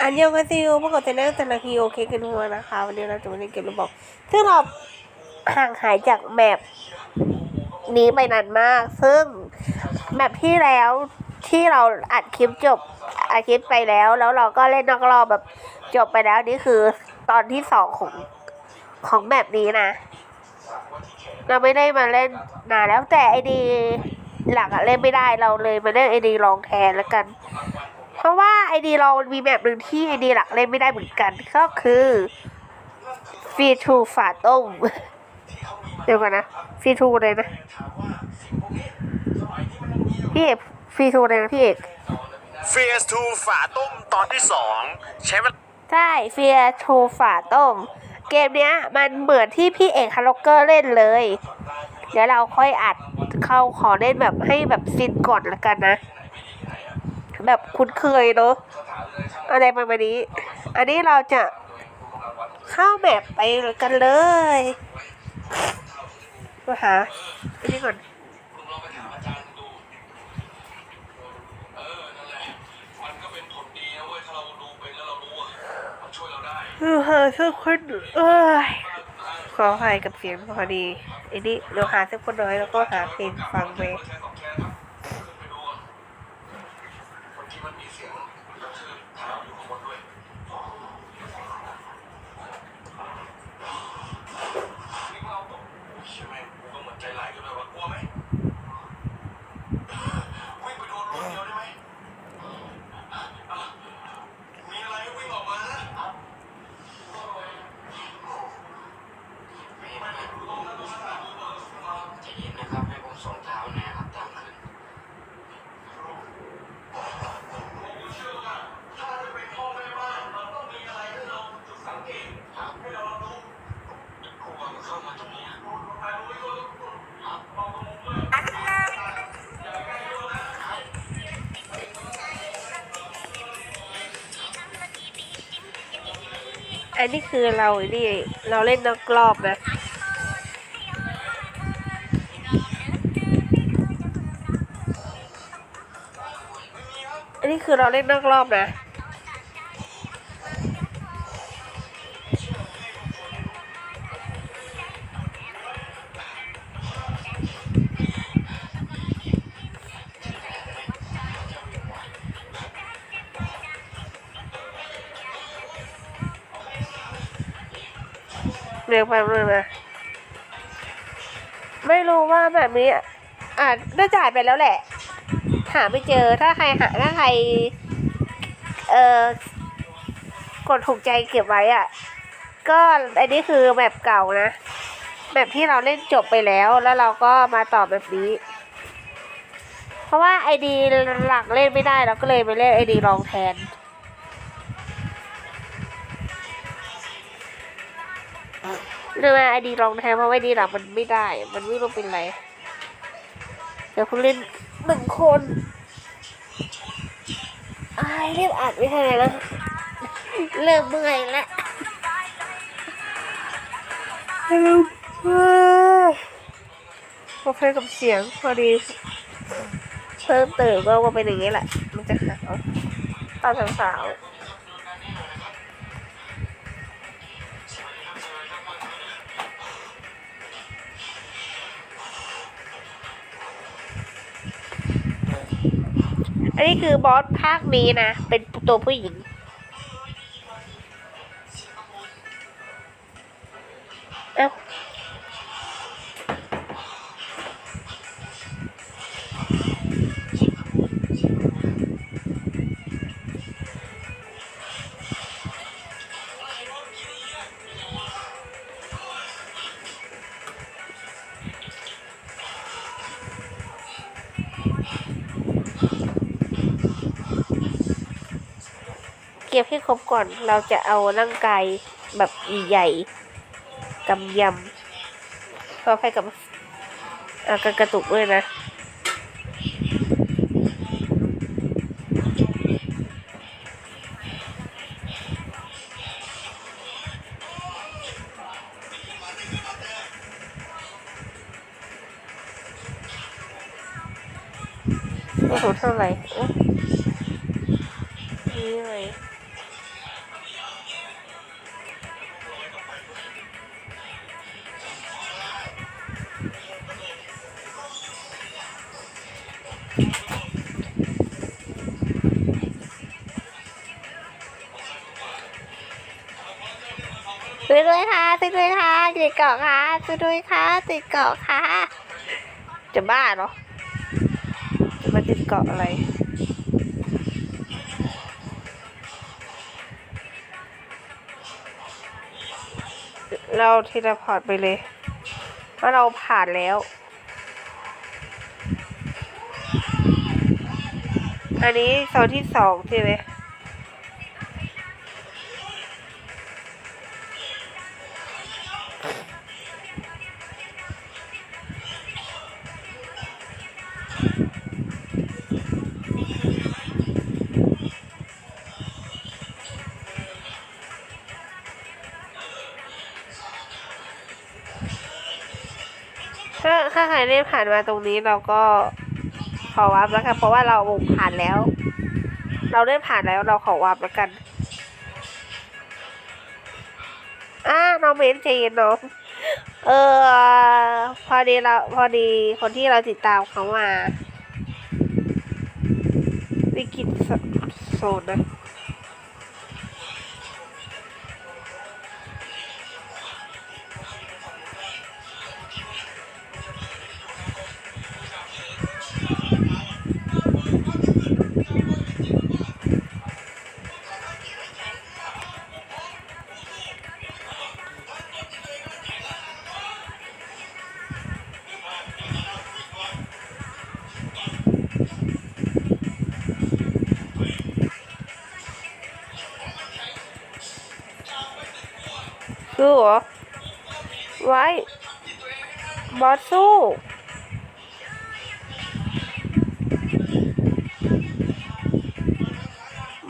อันยองกาซิโอพวกเราจะนั่งแต่ละทีโอเคกันหัวนะคะ วันนี้เราจะมาเล่นเกมระบอกซึ่งเราห่างหายจากแมปนี้ไปนานมาก ซึ่งแมปที่แล้วที่เราอัดคลิปจบอัดคลิปไปแล้ว แล้วเราก็เล่นนอกรอบแบบจบไปแล้วนี่คือตอนที่สองของของแมปนี้นะ เราไม่ได้มาเล่นนานแล้วแต่ไอดีหลักอะเล่นไม่ได้เราเลยมาเล่นไอดีลองแทนแล้วกัน เพราะว่าไอดีลองมีแบบหนึ่งที่ไอดีหลักเล่นไม่ได้เหมือนกันก็คือฟีทูฝาต้มเดี๋ยวก่อนนะฟีทูเลยนะพี่เอกฟีทูเลยนะพี่เอกเฟียสทูฝาต้มตอนที่สองใช้เวลาใช่เฟียทูฝาต้ม เกมเนี้ย มันเหมือนที่พี่เอกฮาร์ล็อกเกอร์เล่นเลย เดี๋ยวเราค่อยอัดเข้าขอเล่นแบบให้แบบซินก่อนละกันนะ แบบคุ้นเคยเนอะอะไรประมาณนี้ อันนี้เราจะเข้าแบบไปกันเลยมาหาอันนี้ก่อนเออหาสักคนเอ้ยขออภัยกับเสียงพอดีอันนี้เดี๋ยวหาสักคนน้อยแล้วก็หาเพลงฟังไป อันนี้คือเรานี่เราเล่นนอกรอบนะอันนี้คือเราเล่นนอกรอบนะ เรียกไปเลยนะไม่รู้ว่าแบบนี้อะอ่าน่าจ่ายไปแล้วแหละ หาไม่เจอถ้าใครหาถ้าใคร เอ่อกดถูกใจเก็บไว้อะ ก็อันนี้คือแบบเก่านะแบบที่เราเล่นจบไปแล้วแล้วเราก็มาต่อแบบนี้ เพราะว่าไอดีหลักเล่นไม่ได้เราก็เลยไปเล่นไอดีรองแทน เรื่องไอดีลองแทนเพราะว่าไอดีหลักมันไม่ได้ มันไม่รู้เป็นไรเดี๋ยวคุณเล่นหนึ่งคนอายรีบอัดไม่ทันเลยนะเริ่มเมื่อยแล้วเริ่มเมื่อยพอเพลงกับเสียงพอดีเพิ่มเติมก็ว่าเป็นอย่างนี้แหละ มันจะขาวตอนสาวๆ อันนี้คือบอสภาคนี้นะ เป็นตัวผู้หญิง เก็บให้ครบก่อน เราจะเอาร่างกายแบบใหญ่กำยำพอไปกับกระกระตุกด้วยนะ ช่วยด้วยค่ะช่วยด้วยค่ะติดเกาะค่ะช่วยด้วยค่ะติดเกาะค่ะ จะบ้าเหรอจะมาติดเกาะอะไรเราเทเลพอร์ตไปเลยเพราะเราผ่านแล้ว อันนี้โซนที่สองใช่ไหมถ้าถ้าใครเล่นผ่านมาตรงนี้เราก็ อวับแล้วกันเพราะว่าเราผ่านแล้ว เราได้ผ่านแล้วเราขอวับแล้วกันอ่าน้องเบนเจนน้องเออ พอดีเราพอดีคนที่เราติดตามเขามาวิกิตโซนนะ สู้เหรอ ไว้ บอสสู้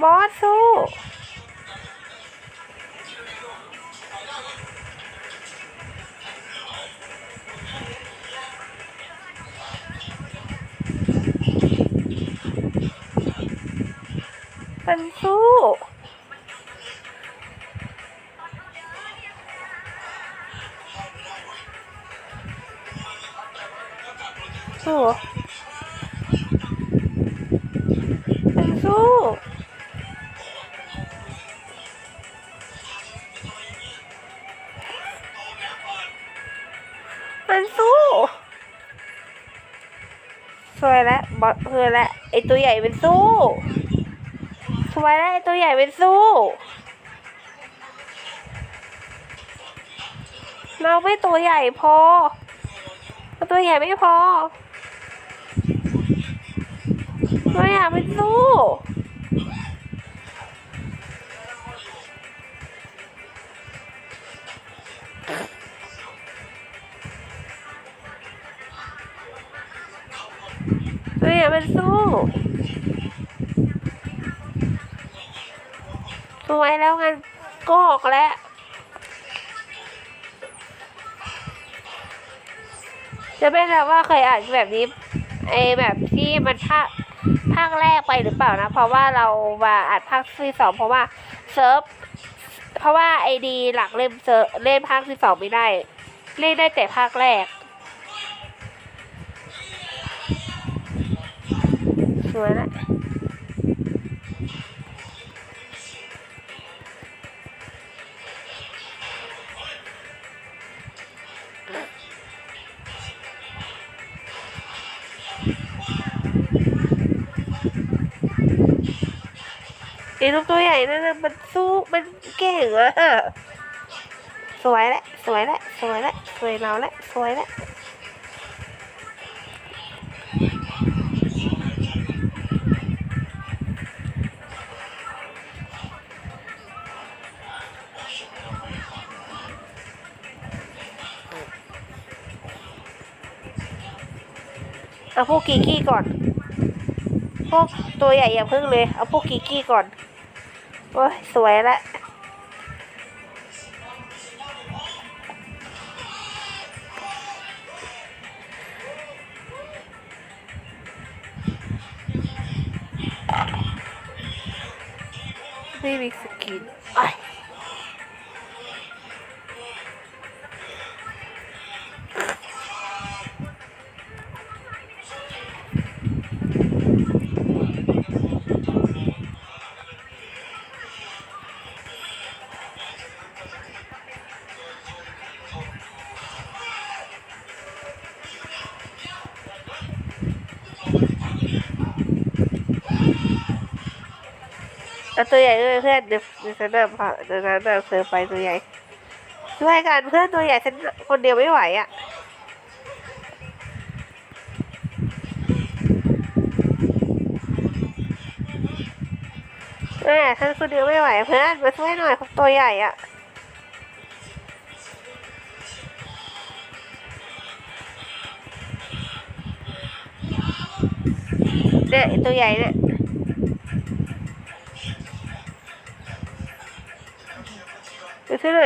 บอสสู้มันสู้ วยแล้วบอสเพื่อแล้วไอตัวใหญ่เป็นสู้สวยแล้วไอตัวใหญ่เป็นสู้เราไม่ตัวใหญ่พอ ตัวใหญ่ไม่พอตัวใหญ่เป็นสู้ นสู้ สวยแล้วงั้นก็ออกแล้วจะไม่ทราบว่าเคยอ่านแบบนี้ไอแบบที่มันภาคภาคแรกไปหรือเปล่านะ เพราะว่าเรามาอ่านภาคที่สองเพราะว่าเซิร์ฟเพราะว่าไอดีหลักเล่นเซิร์ฟเล่นภาคที่สองไม่ได้ เล่นได้แต่ภาคแรก วยละไอ้ลูกตัวใหญ่นั่นน่ะมันสู้มันเก่งอะสวยและ สวยและ สวยและ สวยเราและ สวยและ เอาพวกกีกี้ก่อน พวกตัวใหญ่อย่าพึ่งเลย เอาพวกกีกี้ก่อน โอ้ยสวยละไม่มีสกินอ้ เอาตัวใหญ่ด้วยเพื่อนเดี๋ยวเดี๋ยวฉันำเดี๋ยวฉันนำเธอไปตัวใหญ่ช่วยกันเพื่อนตัวใหญ่ฉันคนเดียวไม่ไหวอะแม่ฉันคนเดียวไม่ไหวเพื่อนมาช่วยหน่อยตัวใหญ่อะเนี่ยตัวใหญ่เนี่ย ดูช่ว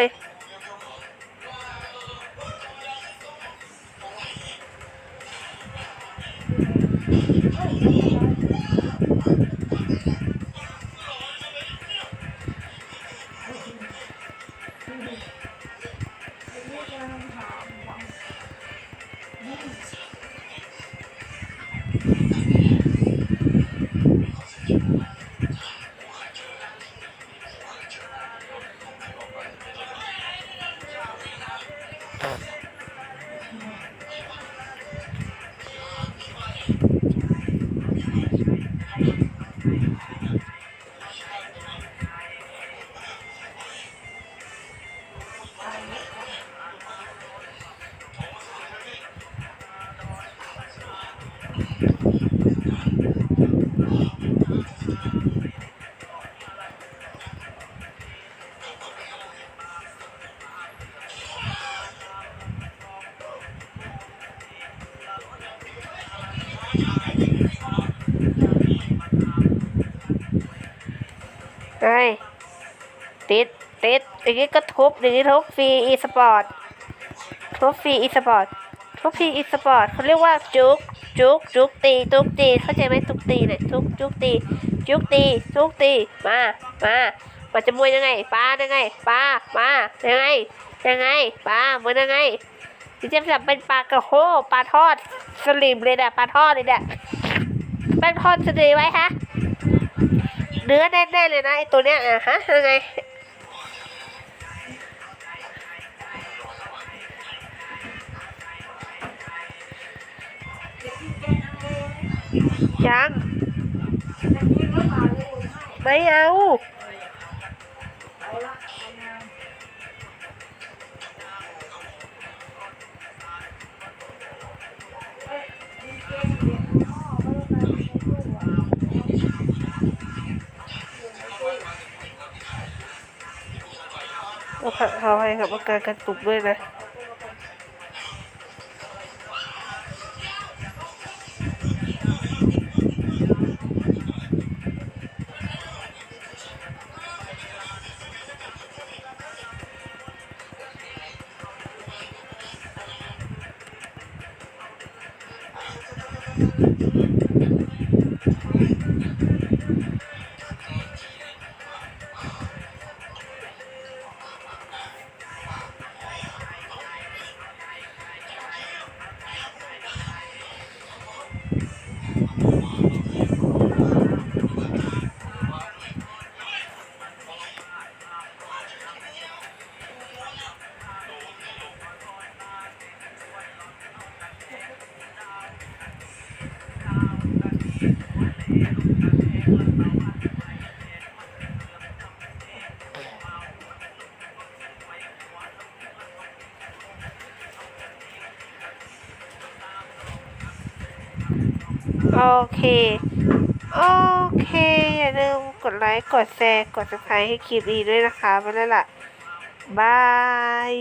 ติดติดอย่างนี้ก็ทุบอย่างนี้ทุบฟรีอีสปอร์ตทุบฟรีอีสปอร์ตทุบฟรีอีสปอร์ตเขาเรียกว่าจุกจุกจุกตีจุกตีเข้าใจไหมจุกตีเนี่ยจุกจุกตีจุกตีจุกตีมามามาจะมวยยังไงปลายังไงปลามายังไงยังไงปลามันยังไงที่จะจับเป็นปลากระโหปลาทอดสลิมเลยนะปลาทอดเลยเนี่ยแป้งทอดสลีไว้ฮะเนื้อแน่ๆเลยนะไอตัวเนี้ยอะฮะยังไง ยัง ไม่เอาเอาผักเขาให้กับอาการกระตุกด้วยนะ เค โอเค อย่าลืมกดไลค์ กดแชร์ กด subscribe ให้คลิปนี้ด้วยนะคะไปแล้วล่ะบาย